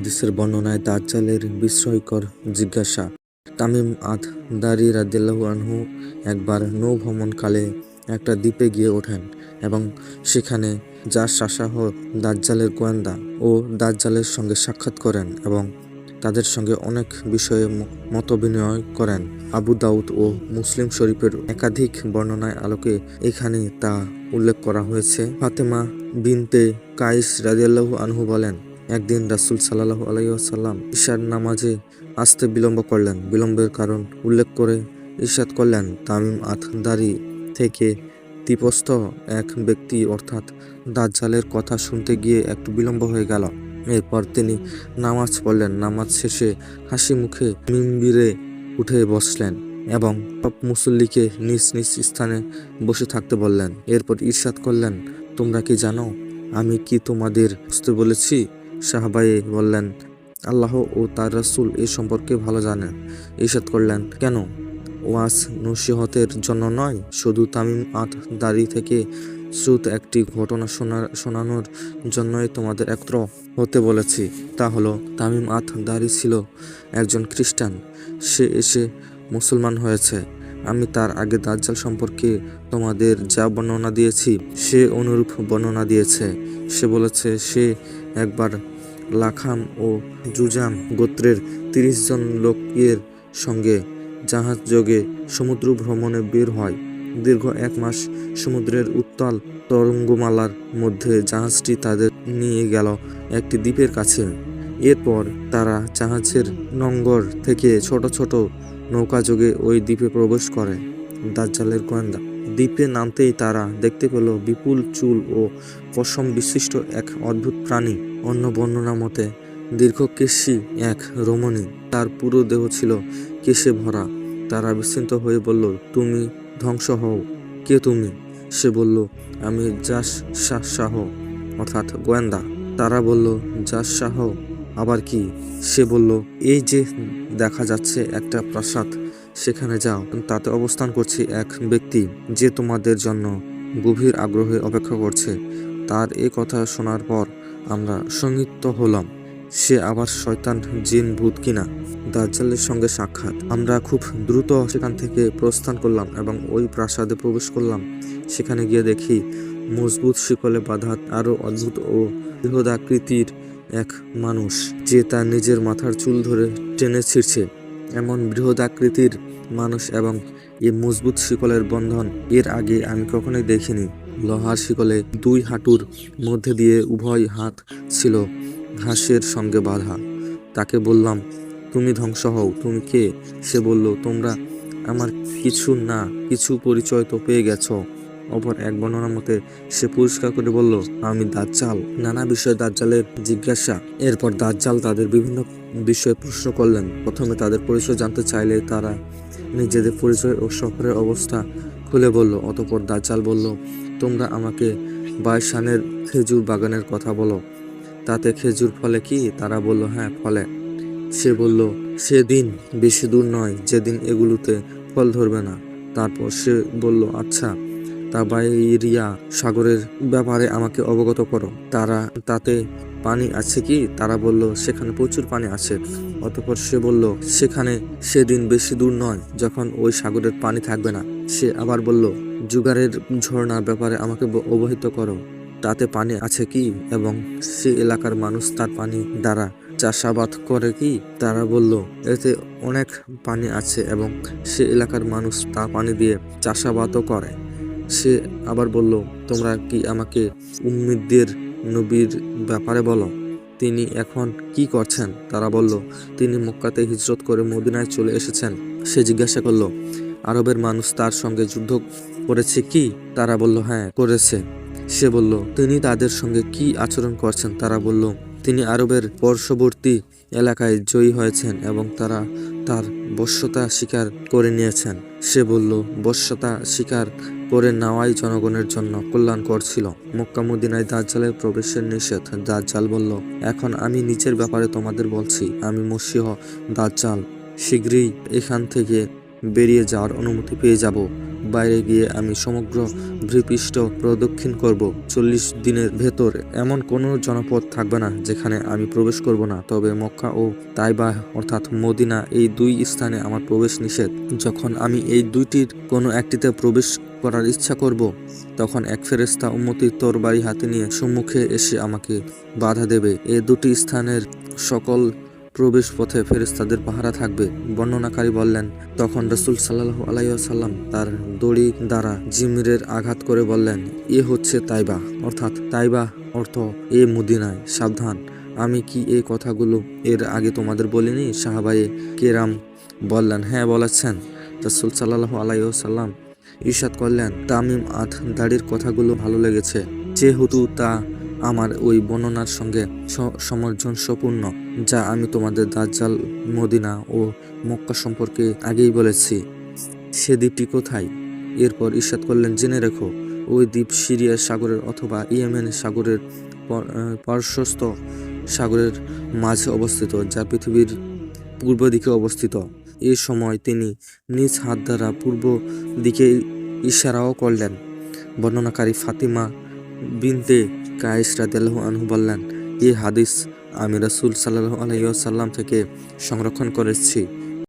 হাদিসের বর্ণনায় দাজ্জালের বিস্ময়কর জিজ্ঞাসা। তামিম আদ দারি রাদিল্লাহু আনহু একবার নৌ ভ্রমণকালে একটা দ্বীপে গিয়ে ওঠেন এবং সেখানে যার শাসাহ দাজ্জালের গোয়েন্দা ও দাজ্জালের সঙ্গে সাক্ষাৎ করেন এবং তাদের সঙ্গে অনেক বিষয়ে মতবিনিময় করেন। আবু দাউদ ও মুসলিম শরীফের একাধিক বর্ণনায় আলোকে এখানে তা উল্লেখ করা হয়েছে। ফাতেমা বিনতে কাইস রাদিয়াল্লাহু আনহু বলেন একদিন রাসূল সাল্লাহ আলাইহি ওয়াসাল্লাম ঈশার নামাজে আসতে বিলম্ব করলেন। বিলম্বের কারণ উল্লেখ করে ইরশাদ করলেন। তামিম আথদারি থেকে তিপস্থ এক ব্যক্তি অর্থাৎ দাজ্জালের কথা শুনতে গিয়ে একটু বিলম্ব হয়ে গেল। এরপর তিনি নামাজ পড়লেন। নামাজ শেষে হাসি মুখে মিম্বিরে উঠে বসলেন এবং সব মুসল্লিকে নিজ নিজ স্থানে বসে থাকতে বললেন। এরপর ঈর্ষাদ করলেন, তোমরা কি জানো আমি কি তোমাদের বুঝতে বলেছি? সাহাবায়ে বললেন, আল্লাহ ও তার রাসূল এ সম্পর্কে ভালো জানেন ঈর্ষাদ করলেন, কেন? ওয়াজ নসিহতের জন্য নয়, শুধু তামিম আত দাড়ি থেকে শ্রুত একটি ঘটনা শোনা, শোনানোর জন্যই তোমাদের একত্র হতে বলেছি। তা হলো, তামিম আত দাড়ি ছিল একজন খ্রিস্টান, সে এসে মুসলমান হয়েছে। আমি তার আগে দাজ্জাল সম্পর্কে তোমাদের যা বর্ণনা দিয়েছি, সে অনুরূপ বর্ণনা দিয়েছে। সে বলেছে, সে একবার লাখাম ও জুজাম গোত্রের তিরিশ জন লোকের সঙ্গে জাহাজ যোগে সমুদ্র ভ্রমণে বের হয়। দীর্ঘ এক মাস সমুদ্রের উত্তাল তরঙ্গমালার মধ্যে জাহাজটি তাদের নিয়ে গেল একটি দ্বীপের কাছে। এরপর তারা জাহাজের নঙ্গর থেকে ছোট ছোট নৌকা যোগে ওই দ্বীপে প্রবেশ করে। দাজ্জালের গোয়েন্দা দ্বীপে নামতেই তারা দেখতে পেল বিপুল চুল ও পশম বিশিষ্ট এক অদ্ভুত প্রাণী। অন্য বর্ণনা মতে, দীর্ঘকেশী এক রমণী। তার পুরো দেহ ছিল কেশে ভরা। তারা বিস্মিত হয়ে বলল, তুমি ধ্বংস হও। কে তুমি? সে বলল, আমি জাস শাহ শাহ অর্থাৎ গোয়েন্দা। তারা বলল জাস শাহ আবার কি? সে বলল, এই যে দেখা যাচ্ছে একটা প্রাসাদ সেখানে যাও। তাতে অবস্থান করছে এক ব্যক্তি যে তোমাদের জন্য গভীর আগ্রহে অপেক্ষা করছে। তার এ কথা শোনার পর আমরা সংগীত হলাম। সে আবার শয়তান জিন ভূত কিনা? দাজ্জালের সঙ্গে সাক্ষাৎ। আমরা খুব দ্রুত সেখান থেকে প্রস্থান করলাম এবং ওই প্রাসাদে প্রবেশ করলাম। সেখানে গিয়ে দেখি মজবুত শিকলে বাঁধা আরও অদ্ভুত ও বৃহদাকৃতির এক মানুষ যে তার নিজের মাথার চুল ধরে টেনে ছিঁড়ছে। এমন বৃহদাকৃতির মানুষ এবং এই মজবুত শিকলের বন্ধন এর আগে আমি কখনোই দেখিনি। লোহার শিকলে দুই হাঁটুর মধ্যে দিয়ে উভয় হাত ছিল ঘাসের সঙ্গে বাঁধা। তাকে বললাম, তুমি ধ্বংস হও, তুমি কে? সে বলল, তোমরা আমার কিছু না, কিছু পরিচয় তো পেয়ে গেছো। অপর এক বর্ণনা মতে, সে পরিষ্কার করে বলল, আমি দাজ্জাল। নানা বিষয়ে দাজ্জালের জিজ্ঞাসা। এরপর দাজ্জাল তাদের বিভিন্ন বিষয়ে প্রশ্ন করলেন। প্রথমে তাদের পরিচয় জানতে চাইলে তারা নিজেদের পরিচয় ও শহরের অবস্থা খুলে বলল। অতপর দাজ্জাল বলল, তোমরা আমাকে বাইশানের খেজুর বাগানের কথা বলো। তাতে খেজুর ফলে কি? তারা বলল হ্যাঁ ফলে। সে বলল, সেদিন বেশি দূর নয়, যেদিন এগুলোতে ফল ধরবে না। তারপর সে বলল আচ্ছা। তাবাইরিয়া সাগরের ব্যাপারে আমাকে অবগত করো। তারা, তাতে পানি আছে কি? তারা বলল, সেখানে প্রচুর পানি আছে। অতঃপর সে বলল, সেখানে সেদিন বেশি দূর নয়, যখন ওই সাগরের পানি থাকবে না। সে আবার বলল জুগারের ঝর্ণার ব্যাপারে আমাকে অবহিত করো। তাতে পানি আছে কি? এবং সে এলাকার মানুষ তার পানি দ্বারা চাষাবাদ করে কি? তারা বলল, এতে অনেক পানি আছে এবং সে এলাকার মানুষ তা পানি দিয়ে চাষাবাদও করে। সে আবার বলল, তোমরা কি আমাকে উম্মিদদের নবীর ব্যাপারে বলো? তিনি এখন কি করছেন? তারা বলল, তিনি মক্কাতে হিজরত করে মদিনায় চলে এসেছেন। সে জিজ্ঞাসা করল, আরবের মানুষ তার সঙ্গে যুদ্ধ করেছে কি? তারা বলল হ্যাঁ করেছে। সে বলল, তিনি তাদের সঙ্গে কি আচরণ করছেন? তারা বলল, তিনি আরবের পার্শ্ববর্তী এলাকায় জয়ী হয়েছেন এবং তারা তার বশ্যতা স্বীকার করে নিয়েছেন। সে বলল, বশ্যতা স্বীকার করে নেওয়াই জনগণের জন্য কল্যাণকর ছিল। মক্কামুদ্দিনায় দাজ্জালের প্রবেশের নিষেধ, দাজ্জাল বলল, এখন আমি নিচের ব্যাপারে তোমাদের বলছি। আমি মসিহ, দাজ্জাল। শীঘ্রই এখান থেকে বেরিয়ে যাওয়ার অনুমতি পেয়ে যাব। বাইরে গিয়ে আমি সমগ্র ভূপৃষ্ঠ প্রদক্ষিণ করব। চল্লিশ দিনের ভেতর এমন কোনো জনপদ থাকবে না যেখানে আমি প্রবেশ করব না। তবে মক্কা ও তাইবা, অর্থাৎ মদিনা, এই দুই স্থানে আমার প্রবেশ নিষেধ। যখন আমি এই দুইটির কোনো একটিতে প্রবেশ করার ইচ্ছা করব, তখন এক ফেরেস্তা উম্মতির তরবারি হাতে নিয়ে সম্মুখে এসে আমাকে বাধা দেবে। এ দুটি স্থানের সকল প্রবেশ পথে ফেরেস্তাদের পাহারা থাকবে, বর্ণনাকারী বললেন। তখন রসুল সাল্লাহ আলাইসাল্লাম তার দড়ি দ্বারা জিমিরের আঘাত করে বললেন, এ হচ্ছে তাইবা। অর্থাৎ, তাইবা অর্থ, এ মুদিনায়, সাবধান। আমি কি এই কথাগুলো এর আগে তোমাদের বলিনি? সাহাবায়ে কেরাম বললেন হ্যাঁ বলেছেন। রসুল সাল্লাহ আলাইসাল্লাম ইরশাদ করলেন, তামিম আথ দাড়ির কথাগুলো ভালো লেগেছে। যেহেতু তা আমার ওই বর্ণনার সঙ্গে স- সামঞ্জস্যপূর্ণ যা আমি তোমাদের দাজ্জাল, মদিনা ও মক্কা সম্পর্কে আগেই বলেছি। সে দ্বীপটি কোথায়? এরপর ঈর্ষাদ করলেন, জেনে রেখো, ওই দ্বীপ সিরিয়ার সাগরের অথবা ইয়েমেন সাগরের পর- পার্শ্বস্থ সাগরের মাঝে অবস্থিত, যা পৃথিবীর পূর্ব দিকে অবস্থিত। এ সময় তিনি নিজ হাত দ্বারা পূর্ব দিকে ইশারাও করলেন। বর্ণনাকারী ফাতিমা বিনতে কায়েস রাদিয়াল্লাহু আনহু বললেন, এ হাদিস আমি রাসুল সাল্লাহ আলাইসাল্লাম থেকে সংরক্ষণ করেছি।